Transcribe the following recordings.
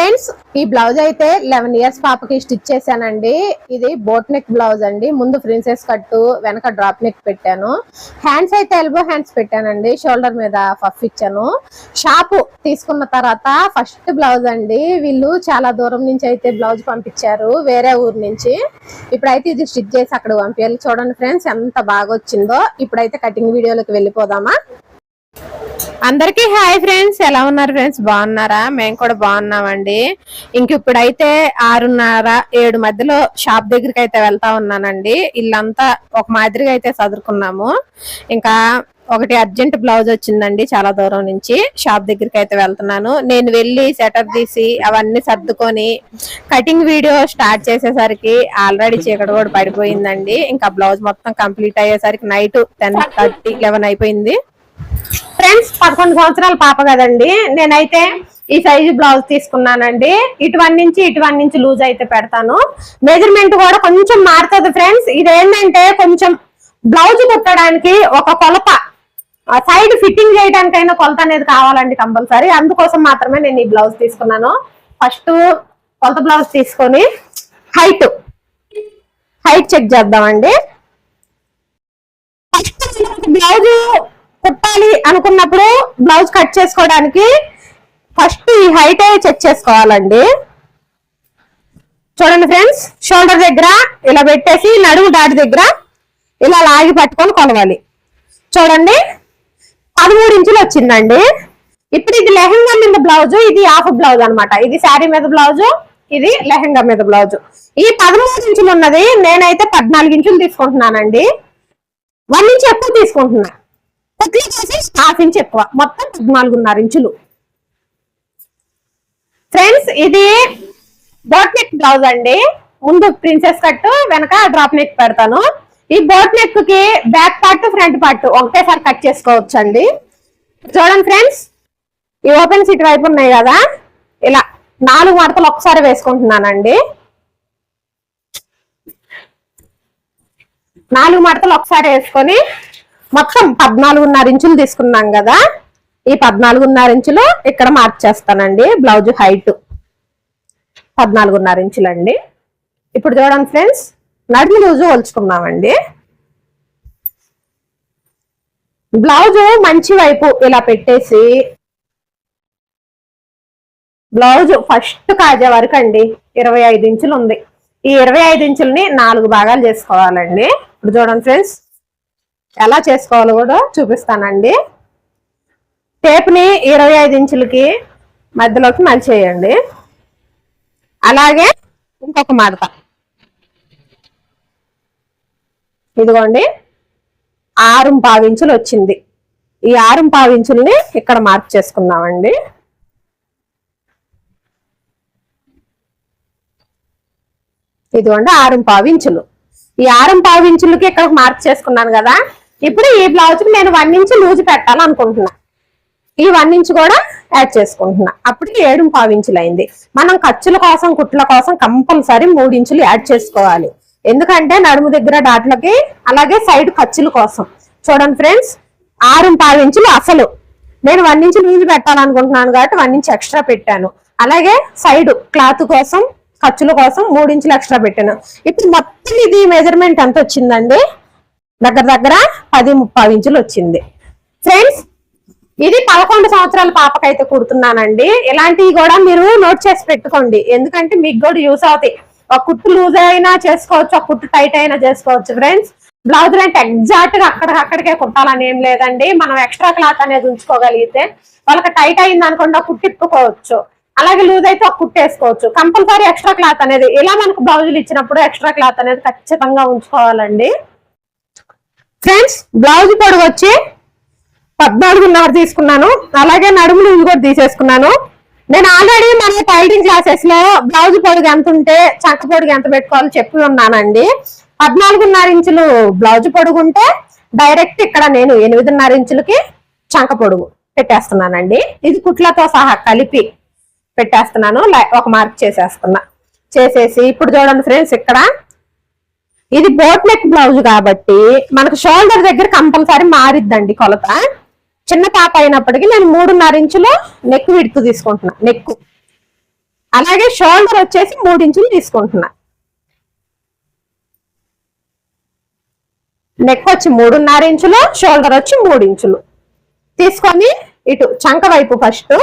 Friends ఈ blouse అయితే eleven years పాపకి స్టిచ్ చేశానండి. ఇది బోట్ నెక్ బ్లౌజ్ అండి. ముందు ప్రిన్సెస్ కట్టు వెనక డ్రాప్ నెక్ పెట్టాను. హ్యాండ్స్ అయితే ఎల్బో హ్యాండ్స్ పెట్టానండి. షోల్డర్ మీద ఫఫ్ ఇచ్చాను. షాపు తీసుకున్న తర్వాత ఫస్ట్ బ్లౌజ్ అండి. వీళ్ళు చాలా దూరం నుంచి అయితే బ్లౌజ్ పంపించారు. వేరే ఊరు నుంచి. ఇప్పుడైతే ఇది స్టిచ్ చేసి అక్కడ పంపించాలి. చూడండి ఫ్రెండ్స్ ఎంత బాగా వచ్చిందో. ఇప్పుడైతే కటింగ్ వీడియోలోకి వెళ్ళిపోదామా? అందరికీ హాయ్ ఫ్రెండ్స్ ఎలా ఉన్నారు ఫ్రెండ్స్? బాగున్నారా? మేము కూడా బాగున్నామండి. ఇంక ఇప్పుడైతే ఆరున్నర ఏడు మధ్యలో షాప్ దగ్గరికి అయితే వెళ్తా ఉన్నానండి. ఇల్లంతా ఒక మాదిరిగా అయితే చదువుకున్నాము ఇంకా ఒకటి అర్జెంట్ బ్లౌజ్ వచ్చిందండి చాలా దూరం నుంచి. షాప్ దగ్గరికి అయితే వెళ్తున్నాను. నేను వెళ్ళి సెటప్ తీసి అవన్నీ సర్దుకొని కటింగ్ వీడియో స్టార్ట్ చేసేసరికి ఆల్రెడీ చీకటి కూడా పడిపోయిందండి. ఇంకా బ్లౌజ్ మొత్తం కంప్లీట్ అయ్యేసరికి నైట్ టెన్ థర్టీ లెవెన్ అయిపోయింది. ఫ్రెండ్స్ పదకొండు సంవత్సరాల పాప కదండి. నేనైతే ఈ సైజు బ్లౌజ్ తీసుకున్నానండి. ఇటువన్ నుంచి ఇటువన్ నుంచి లూజ్ అయితే పెడతాను. మెజర్మెంట్ కూడా కొంచెం మారుతుంది ఫ్రెండ్స్. ఇదేంటంటే కొంచెం బ్లౌజ్ కుట్టడానికి ఒక కొలత సైడ్ ఫిట్టింగ్ చేయడానికైనా కొలత అనేది కావాలండి కంపల్సరీ. అందుకోసం మాత్రమే నేను ఈ బ్లౌజ్ తీసుకున్నాను. ఫస్ట్ కొలత బ్లౌజ్ తీసుకొని హైట్ హైట్ చెక్ చేద్దామండి. బ్లౌజ్ కుట్టాలి అనుకున్నప్పుడు బ్లౌజ్ కట్ చేసుకోవడానికి ఫస్ట్ ఈ హైట్ చెక్ చేసుకోవాలండి. చూడండి ఫ్రెండ్స్ షోల్డర్ దగ్గర ఇలా పెట్టేసి నడుము దాటి దగ్గర ఇలా లాగి పట్టుకొని కొలవాలి. చూడండి పదమూడు ఇంచులు వచ్చిందండి. ఇప్పుడు ఇది లెహంగా మీద బ్లౌజ్ ఇది హాఫ్ బ్లౌజ్ అనమాట ఇది శారీ మీద బ్లౌజ్ ఇది లెహంగా మీద బ్లౌజ్. ఈ పదమూడు ఇంచులు ఉన్నది నేనైతే పద్నాలుగు ఇంచులు తీసుకుంటున్నానండి. వన్ ఇంచ్ ఎక్కువ తీసుకుంటున్నా. కొద్దిగా హాఫ్ ఇంచ్ ఎక్కువ. మొత్తం పద్నాలుగున్నర ఇంచులు. ఫ్రెండ్స్ ఇది బోట్ నెక్ బ్లౌజ్ అండి. ముందు ప్రిన్సెస్ కట్ వెనక డ్రాప్ నెక్ పెడతాను. ఈ బోట్ నెక్కి బ్యాక్ పార్ట్ ఫ్రంట్ పార్ట్ ఒకటేసారి కట్ చేసుకోవచ్చు అండి చూడండి ఫ్రెండ్స్ ఈ ఓపెన్ సీట్ వైపు ఉన్నాయి కదా. ఇలా నాలుగు మడతలు ఒకసారి వేసుకుంటున్నానండి. నాలుగు మడతలు ఒకసారి వేసుకొని మొత్తం పద్నాలుగున్నర ఇంచులు తీసుకున్నాం కదా. ఈ పద్నాలుగున్నర ఇంచులు ఇక్కడ మార్చేస్తానండి బ్లౌజ్ హైట్. పద్నాలుగున్నర ఇంచులండి. ఇప్పుడు చూడండి ఫ్రెండ్స్ నడుము లూజు వలుచుకున్నామండి బ్లౌజ్ మంచి వైపు ఇలా పెట్టేసి బ్లౌజ్ ఫస్ట్ కాజే వరకు అండి ఇరవై ఐదు ఇంచులు ఉంది. ఈ ఇరవై ఐదు ఇంచుల్ని నాలుగు భాగాలు చేసుకోవాలండి. ఇప్పుడు చూడండి ఫ్రెండ్స్ ఎలా చేసుకోవాలో కూడా చూపిస్తానండి. టేప్ని ఇరవై ఐదు ఇంచులకి మధ్యలోకి మలిచేయండి. అలాగే ఇంకొక మడత. ఇదిగోండి ఆరు పావించులు వచ్చింది. ఈ ఆరు పావించుల్ని ఇక్కడ మార్క్ చేసుకుందామండి. ఇదిగోండి ఆరు పావించులు ఈ ఆరు పావించులకి ఇక్కడ మార్క్ చేసుకున్నాను కదా ఇప్పుడు ఈ బ్లౌజ్ నేను వన్ ఇంచ్ లూజ్ పెట్టాలనుకుంటున్నా. ఈ వన్ ఇంచ్ కూడా యాడ్ చేసుకుంటున్నా. అప్పటికి ఏడు పావు అయింది. మనం ఖర్చుల కోసం కుట్ల కోసం కంపల్సరీ మూడు ఇంచులు యాడ్ చేసుకోవాలి. ఎందుకంటే నడుము దగ్గర డాట్లకి అలాగే సైడ్ ఖర్చుల కోసం. చూడండి ఫ్రెండ్స్ ఆరు పావు ఇంచులు అసలు. నేను వన్ ఇంచ్ లూజ్ పెట్టాలనుకుంటున్నాను కాబట్టి వన్ ఇంచ్ ఎక్స్ట్రా పెట్టాను. అలాగే సైడ్ క్లాత్ కోసం ఖర్చుల కోసం మూడు ఇంచులు ఎక్స్ట్రా పెట్టాను. ఇప్పుడు మొత్తం ఇది మెజర్మెంట్ ఎంత వచ్చిందండి? దగ్గర దగ్గర పది ముప్పై ఇంచులు వచ్చింది. ఫ్రెండ్స్ ఇది పదకొండు సంవత్సరాల పాపకైతే కుడుతున్నానండి. ఇలాంటివి కూడా మీరు నోట్ చేసి పెట్టుకోండి. ఎందుకంటే మీకు కూడా యూస్ అవుతాయి. ఒక కుట్టు లూజ్ అయినా చేసుకోవచ్చు ఒక కుట్టు టైట్ అయినా చేసుకోవచ్చు. ఫ్రెండ్స్ బ్లౌజ్ అంటే ఎగ్జాక్ట్గా అక్కడికక్కడికే కుట్టాలని ఏం లేదండి. మనం ఎక్స్ట్రా క్లాత్ అనేది ఉంచుకోగలిగితే వాళ్ళకి టైట్ అయింది అనుకోండి కుట్టు ఇప్పుకోవచ్చు. అలాగే లూజ్ అయితే ఒక కుట్టు వేసుకోవచ్చు. కంపల్సరీ ఎక్స్ట్రా క్లాత్ అనేది ఇలా మనకు బ్లౌజులు ఇచ్చినప్పుడు ఎక్స్ట్రా క్లాత్ అనేది ఖచ్చితంగా ఉంచుకోవాలండి. ఫ్రెండ్స్ బ్లౌజ్ పొడుగు వచ్చి పద్నాలుగున్నర తీసుకున్నాను. అలాగే నడుములు ఇవి కూడా తీసేసుకున్నాను. నేను ఆల్రెడీ మన టైలింగ్ క్లాసెస్లో బ్లౌజ్ పొడుగు ఎంత ఉంటే చక్క పొడుగు ఎంత పెట్టుకోవాలో చెప్పి ఉన్నానండి. పద్నాలుగున్నర ఇంచులు బ్లౌజ్ పొడుగు ఉంటే డైరెక్ట్ ఇక్కడ నేను ఎనిమిదిన్నర ఇంచులకి చంక పొడుగు పెట్టేస్తున్నానండి. ఇది కుట్లతో సహా కలిపి పెట్టేస్తున్నాను. ఒక మార్క్ చేసేస్తున్నా. చేసేసి ఇప్పుడు చూడండి ఫ్రెండ్స్ ఇక్కడ ఇది బోట్ నెక్ బ్లౌజ్ కాబట్టి మనకు షోల్డర్ దగ్గర కంపల్సరీ మారిద్దండి కొలత. చిన్న పాప అయినప్పటికీ నేను మూడున్నర ఇంచులో నెక్ విడుతు తీసుకుంటున్నా నెక్ అలాగే షోల్డర్ వచ్చేసి మూడు ఇంచులు తీసుకుంటున్నా. నెక్ వచ్చి మూడున్నర ఇంచులు షోల్డర్ వచ్చి మూడు ఇంచులు. తీసుకొని ఇటు చంక వైపు ఫస్ట్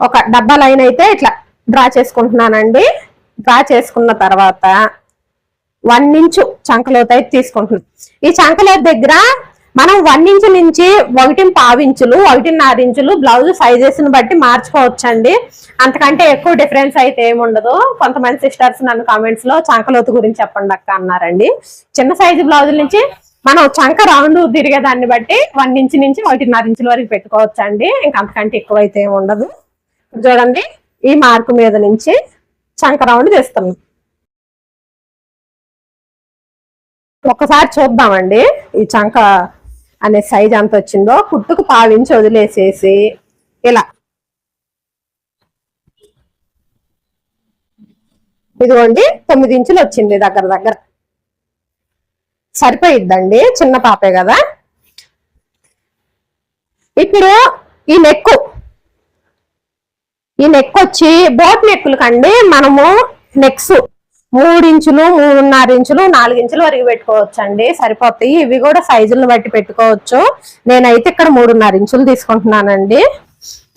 ఒక డబ్బా లైన్ అయితే ఇట్లా డ్రా చేసుకుంటున్నానండి. డ్రా చేసుకున్న తర్వాత వన్ ఇంచు చంకలోతు అయితే తీసుకుంటున్నాం. ఈ చంకలోత దగ్గర మనం వన్ ఇంచు నుంచి ఒకటి పావించులు ఒకటిన్నర ఇంచులు బ్లౌజ్ సైజెస్ని బట్టి మార్చుకోవచ్చండి. అంతకంటే ఎక్కువ డిఫరెన్స్ అయితే ఏముండదు. కొంతమంది సిస్టర్స్ నన్ను కామెంట్స్లో చంకలోతు గురించి చెప్పండి అక్క అన్నారండి. చిన్న సైజు బ్లౌజుల నుంచి మనం చంక రౌండ్ తిరిగే దాన్ని బట్టి వన్ ఇంచ్ నుంచి ఒకటిన్నర ఇంచుల వరకు పెట్టుకోవచ్చు అండి ఇంకా అంతకంటే ఎక్కువ అయితే ఏమి ఉండదు చూడండి ఈ మార్కు మీద నుంచి చంక రౌండ్ తీస్తున్నాం. ఒకసారి చూద్దామండి. ఈ చంక అనే సైజ్ ఎంత వచ్చిందో కుట్టుకు పావించి వదిలేసేసి ఇలా. ఇదిగోండి తొమ్మిది ఇంచులు వచ్చింది దగ్గర దగ్గర. సరిపోయిద్దండి చిన్న పాపే కదా. ఇప్పుడు ఈ నెక్కు. ఈ నెక్ వచ్చి బోట్ నెక్కులు కండి మనము నెక్స్. మూడు ఇంచులు మూడున్నర ఇంచులు నాలుగు ఇంచులు వరకు పెట్టుకోవచ్చు అండి సరిపోతాయి. ఇవి కూడా సైజులను బట్టి పెట్టుకోవచ్చు. నేనైతే ఇక్కడ మూడున్నర ఇంచులు తీసుకుంటున్నానండి.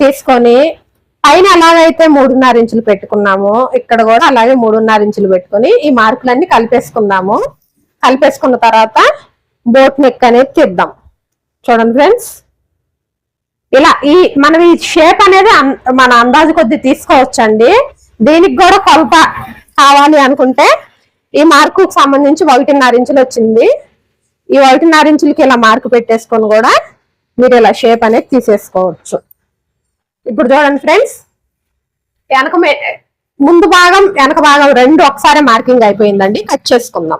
తీసుకొని పైన ఎలాగైతే మూడున్నర ఇంచులు పెట్టుకున్నామో. ఇక్కడ కూడా అలాగే మూడున్నర ఇంచులు పెట్టుకొని ఈ మార్కులన్నీ కలిపేసుకుందాము. కలిపేసుకున్న తర్వాత బోట్ నెక్ అనేది తీద్దాం. చూడండి ఫ్రెండ్స్. ఇలా ఈ మనం ఈ షేప్ అనేది మన అందాజు కొద్ది తీసుకోవచ్చండి. దీనికి కూడా కొలత కావాలి అనుకుంటే ఈ మార్కు సంబంధించి ఒకటిన్నర ఇంచులు వచ్చింది. ఈ ఒకటిన్నర ఇంచులకి ఇలా మార్కు పెట్టేసుకొని కూడా మీరు ఇలా షేప్ అనేది తీసేసుకోవచ్చు. ఇప్పుడు చూడండి ఫ్రెండ్స్ వెనక మే- ముందు భాగం వెనక భాగం రెండు ఒకసారి మార్కింగ్ అయిపోయిందండి. కట్ చేసుకుందాం.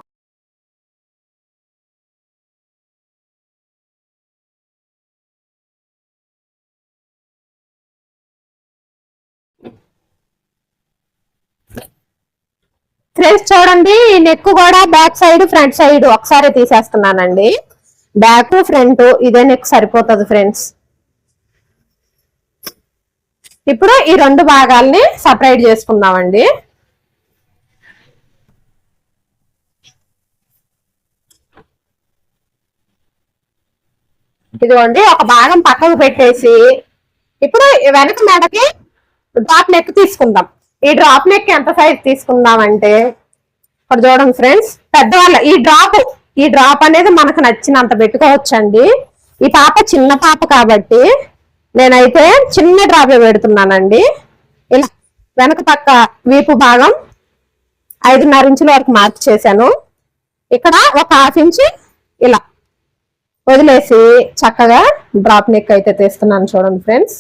ఫ్రెండ్స్ చూడండి ఈ నెక్ కూడా బ్యాక్ సైడ్ ఫ్రంట్ సైడ్ ఒకసారి తీసేస్తున్నానండి. బ్యాక్ ఫ్రంట్ ఇదే నెక్ సరిపోతుంది ఫ్రెండ్స్ ఇప్పుడు ఈ రెండు భాగాల్ని సపరేట్ చేసుకుందామండి. ఇదిగోండి ఒక భాగం పక్కకు పెట్టేసి ఇప్పుడు వెనక మెడకి డాప్ నెక్ తీసుకుందాం. ఈ డ్రాప్ నెక్ ఎంత సైజ్ తీసుకుందామంటే ఇప్పుడు చూడండి ఫ్రెండ్స్ పెద్దవాళ్ళ ఈ డ్రాప్ ఈ డ్రాప్ అనేది మనకు నచ్చినంత పెట్టుకోవచ్చండి. ఈ పాప చిన్న పాప కాబట్టి నేనైతే చిన్న డ్రాపే పెడుతున్నానండి. ఇలా వెనక పక్క వీపు భాగం ఐదున్నర ఇంచుల వరకు మార్క్ చేశాను. ఇక్కడ ఒక హాఫ్ ఇంచు ఇలా వదిలేసి చక్కగా డ్రాప్ నెక్ అయితే తీస్తున్నాను చూడండి ఫ్రెండ్స్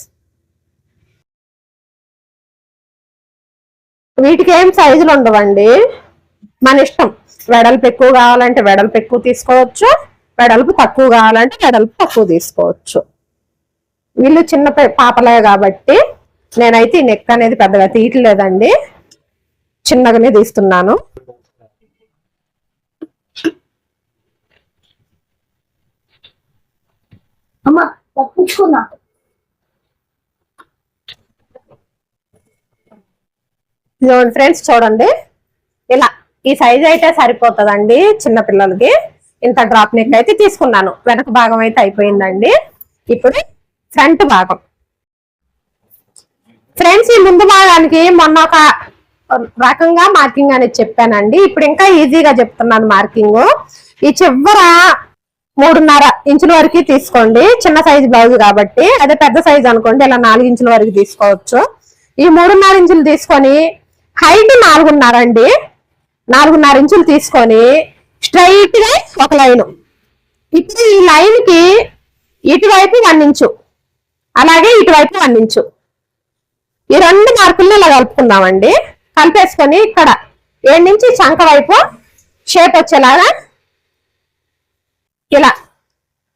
వీటికి ఏం సైజులు ఉండవండి. మన ఇష్టం. వెడల్పు ఎక్కువ కావాలంటే వెడల్పు ఎక్కువ తీసుకోవచ్చు. వెడల్పు తక్కువ కావాలంటే వెడల్పు తక్కువ తీసుకోవచ్చు. వీళ్ళు చిన్న పాపలే కాబట్టి నేనైతే ఈ నెక్ అనేది పెద్దగా తీయట్లేదండి. చిన్నగానే తీస్తున్నాను. అమ్మ తప్పించుకున్నా. ఇదిగోండి ఫ్రెండ్స్ చూడండి. ఇలా ఈ సైజ్ అయితే సరిపోతుందండి చిన్నపిల్లలకి ఇంత డ్రాప్ నెక్ అయితే తీసుకున్నాను. వెనక భాగం అయితే అయిపోయిందండి. ఇప్పుడు ఫ్రంట్ భాగం. ఫ్రెండ్స్ ఈ ముందు భాగానికి మొన్న ఒక రకంగా మార్కింగ్ అనేది చెప్పానండి. ఇప్పుడు ఇంకా ఈజీగా చెప్తున్నాను మార్కింగ్ ఈ చివర మూడున్నర ఇంచుల వరకు తీసుకోండి. చిన్న సైజు బ్లౌజ్ కాబట్టి. అదే పెద్ద సైజు అనుకోండి ఇలా నాలుగు ఇంచుల వరకు తీసుకోవచ్చు. ఈ మూడున్నర ఇంచులు తీసుకొని హైట్ నాలుగున్నర అండి. నాలుగున్నర ఇంచులు తీసుకొని స్ట్రైట్గా ఒక లైన్. ఇప్పుడు ఈ లైన్కి ఇటువైపు వన్ ఇంచు. అలాగే ఇటువైపు వన్ ఇంచు. ఈ రెండు మార్కుల్ని ఇలా కలుపుకుందామండి. కలిపేసుకొని ఇక్కడ ఏడు నుంచి చంక వైపు షేప్ వచ్చేలాగా ఇలా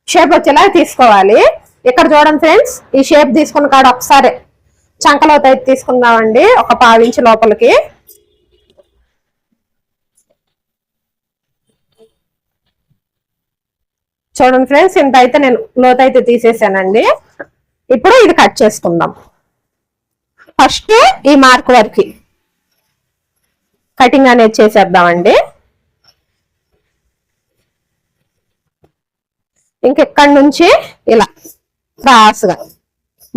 షేప్ వచ్చేలాగా తీసుకోవాలి. ఇక్కడ చూడండి ఫ్రెండ్స్ ఈ షేప్ తీసుకున్న కాడ ఒకసారి చంకలో అయితే తీసుకుందామండి ఒక పావించి లోపలికి. చూడండి ఫ్రెండ్స్ ఇంత అయితే నేను లోతైతే తీసేసానండి. ఇప్పుడు ఇది కట్ చేసుకుందాం. ఫస్ట్ ఈ మార్క్ వరకు కటింగ్ అనేది చేసేద్దామండి. ఇంకెక్కడి నుంచి? ఇలా క్రాస్గా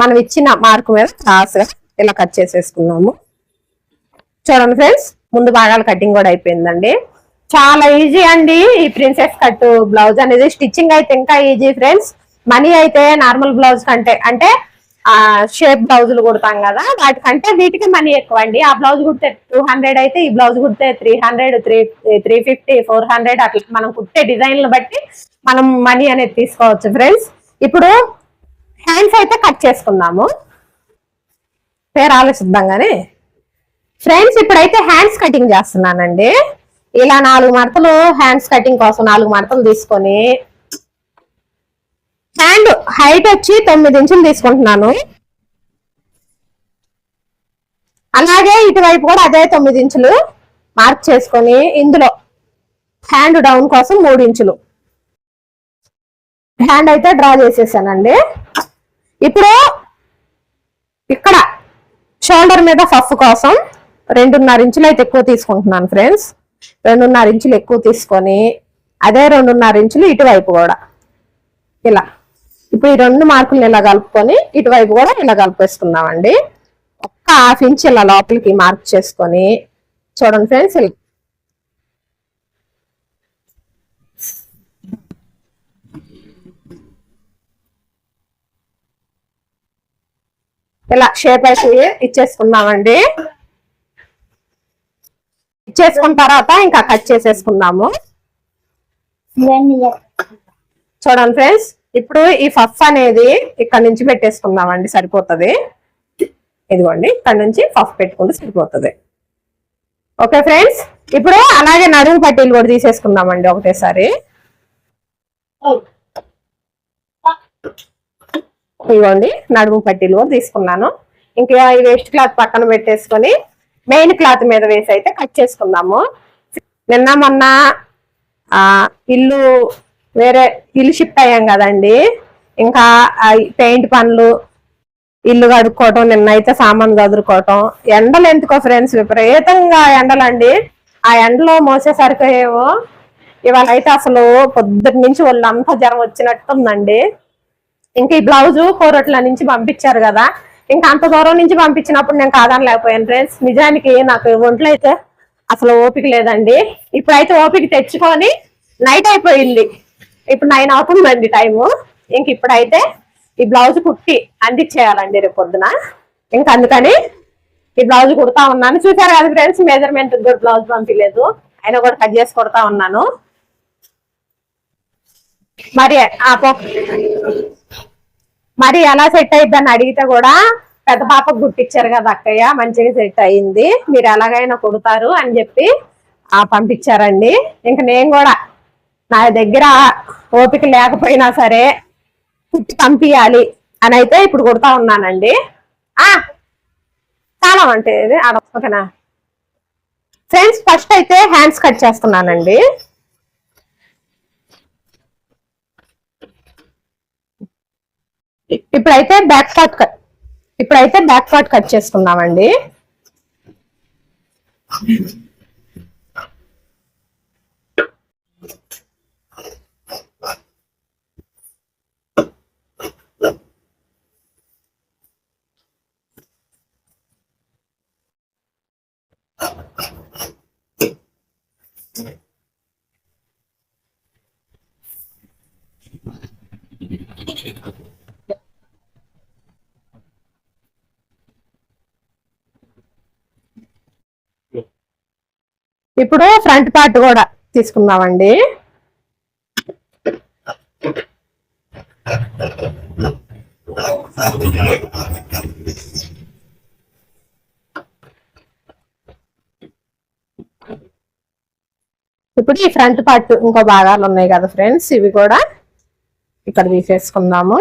మనం ఇచ్చిన మార్క్ మీద క్రాస్గా ఇలా కట్ చేసేసుకున్నాము. చూడండి ఫ్రెండ్స్ ముందు భాగాల కటింగ్ కూడా అయిపోయిందండి. చాలా ఈజీ అండి ఈ ప్రిన్సెస్ కట్ బ్లౌజ్ అనేది. స్టిచ్చింగ్ అయితే ఇంకా ఈజీ ఫ్రెండ్స్ మనీ అయితే నార్మల్ బ్లౌజ్ కంటే అంటే షేప్ బ్లౌజులు కుడతాం కదా వాటికంటే వీటికి మనీ ఎక్కువ అండి. ఆ బ్లౌజ్ కుడితే టూ హండ్రెడ్ అయితే ఈ బ్లౌజ్ కుడితే three hundred three three fifty four hundred అట్లా మనం కుట్టే డిజైన్లు బట్టి మనం మనీ అనేది తీసుకోవచ్చు ఫ్రెండ్స్ ఇప్పుడు హ్యాండ్స్ అయితే కట్ చేసుకుందాము. పేరు ఆలోచిద్దాంగానే. ఫ్రెండ్స్ ఇప్పుడైతే హ్యాండ్స్ కటింగ్ చేస్తున్నానండి. ఇలా నాలుగు మడతలు హ్యాండ్స్ కటింగ్ కోసం నాలుగు మడతలు తీసుకొని. హ్యాండ్ హైట్ వచ్చి తొమ్మిది ఇంచులు తీసుకుంటున్నాను. అలాగే ఇటువైపు కూడా అదే తొమ్మిది ఇంచులు మార్క్ చేసుకొని ఇందులో హ్యాండ్ డౌన్ కోసం మూడు ఇంచులు. హ్యాండ్ అయితే డ్రా చేసేసానండి. ఇప్పుడు ఇక్కడ షోల్డర్ మీద ఫఫ్ కోసం రెండున్నర ఇంచులు అయితే ఎక్కువ తీసుకుంటున్నాను ఫ్రెండ్స్. రెండున్నర ఇంచులు ఎక్కువ తీసుకొని అదే రెండున్నర ఇంచులు ఇటువైపు కూడా. ఇలా. ఇప్పుడు ఈ రెండు మార్కులు ఇలా కలుపుకొని ఇటువైపు కూడా ఇలా కలిపేసుకుందామండి. ఒక్క హాఫ్ ఇంచ్ ఇలా లోపలికి మార్క్ చేసుకొని చూడండి ఫ్రెండ్స్ ఇలా ఇలా షేప్ అయితే ఇచ్చేసుకుందామండి ఇచ్చేసుకున్న తర్వాత ఇంకా కట్ చేసేసుకుందాము. చూడండి ఫ్రెండ్స్ ఇప్పుడు ఈ ఫఫ్ అనేది ఇక్కడ నుంచి పెట్టేసుకుందామండి సరిపోతుంది. ఇదిగోండి ఇక్కడ నుంచి ఫఫ్ పెట్టుకుంటే సరిపోతుంది. ఓకే ఫ్రెండ్స్ ఇప్పుడు అలాగే నడుము పట్టీలు కూడా తీసేసుకుందామండి ఒకటేసారి. ఇవ్వండి నడుము పట్టీలు కూడా తీసుకున్నాను. ఇంకా ఈ వేస్ట్ క్లాత్ పక్కన పెట్టేసుకొని మెయిన్ క్లాత్ మీద వేసి అయితే కట్ చేసుకుందాము. నిన్న మొన్న ఇల్లు వేరే ఇల్లు షిఫ్ట్ అయ్యాం కదండి. ఇంకా పెయింట్ పనులు ఇల్లు కడుక్కోవటం నిన్న అయితే సామాన్ చదురుకోవటం ఎండలు ఎందుకో ఫ్రెండ్స్ విపరీతంగా ఎండలండి. ఆ ఎండలో మోసేసరికి ఏమో ఇవాళ అయితే అసలు పొద్దుటి నుంచి వాళ్ళంతా జ్వరం వచ్చినట్టుందండి. ఇంకా ఈ బ్లౌజ్ కోరట్ల నుంచి పంపించారు కదా. ఇంకా అంత దూరం నుంచి పంపించినప్పుడు నేను కాదని లేకపోయాను ఫ్రెండ్స్ నిజానికి నాకు ఒంట్లో అయితే అసలు ఓపిక లేదండి. ఇప్పుడైతే ఓపిక తెచ్చుకొని నైట్ అయిపోయింది. ఇప్పుడు నైన్ అవుతుందండి టైము ఇంక ఇప్పుడైతే ఈ బ్లౌజ్ కుట్టి అందించేయాలండి రేపు పొద్దున. ఇంకా అందుకని ఈ బ్లౌజ్ కుడతా ఉన్నాను. చూసారు కదా ఫ్రెండ్స్ మెజర్మెంట్ కూడా బ్లౌజ్ పంపించలేదు. అయినా కూడా కట్ చేసి కుడతా ఉన్నాను. మరి ఆ పో- మరి ఎలా సెట్ అయిద్దని అడిగితే కూడా పెద్ద పాపకు గుట్టిచ్చారు కదా అక్కయ్య మంచిగా సెట్ అయింది. మీరు ఎలాగైనా కుడతారు అని చెప్పి ఆ పంపించారండి. ఇంక నేను కూడా నా దగ్గర ఓపిక లేకపోయినా సరే కుట్టి పంపించాలి అని అయితే ఇప్పుడు కుడతా ఉన్నానండి. చాలా అంటే ఇది ఓకేనా ఫ్రెండ్స్ ఫస్ట్ అయితే హ్యాండ్స్ కట్ చేస్తున్నానండి. ఇప్పుడైతే బ్యాక్ పార్ట్ కట్ ఇప్పుడైతే బ్యాక్ పార్ట్ కట్ చేసుకుందామండి. ఇప్పుడు ఫ్రంట్ పార్ట్ కూడా తీసుకుందామండి. ఇప్పుడు ఈ ఫ్రంట్ పార్ట్ ఇంకో భాగాలు ఉన్నాయి కదా ఫ్రెండ్స్ ఇవి కూడా ఇక్కడ తీసేసుకుందాము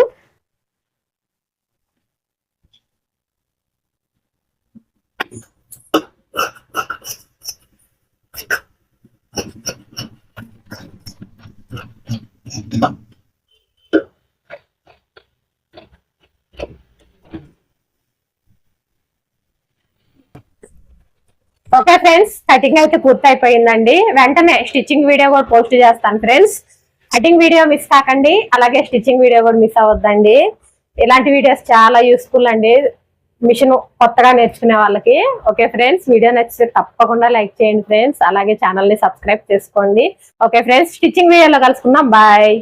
ఓకే ఫ్రెండ్స్ కటింగ్ అయితే పూర్తయిపోయిందండి. వెంటనే స్టిచ్చింగ్ వీడియో కూడా పోస్ట్ చేస్తాను ఫ్రెండ్స్. కటింగ్ వీడియో మిస్ కాకండి అలాగే స్టిచ్చింగ్ వీడియో కూడా మిస్ అవ్వద్దండి. ఇలాంటి వీడియోస్ చాలా యూస్ఫుల్ అండి. మిషన్ కొత్తగా నేర్చుకునే వాళ్ళకి. ఓకే ఫ్రెండ్స్ వీడియో నచ్చితే తప్పకుండా లైక్ చేయండి ఫ్రెండ్స్ అలాగే ఛానల్ని సబ్స్క్రైబ్ చేసుకోండి. ఓకే ఫ్రెండ్స్ స్టిచ్చింగ్ వీడియోలో కలుసుకుందాం. బాయ్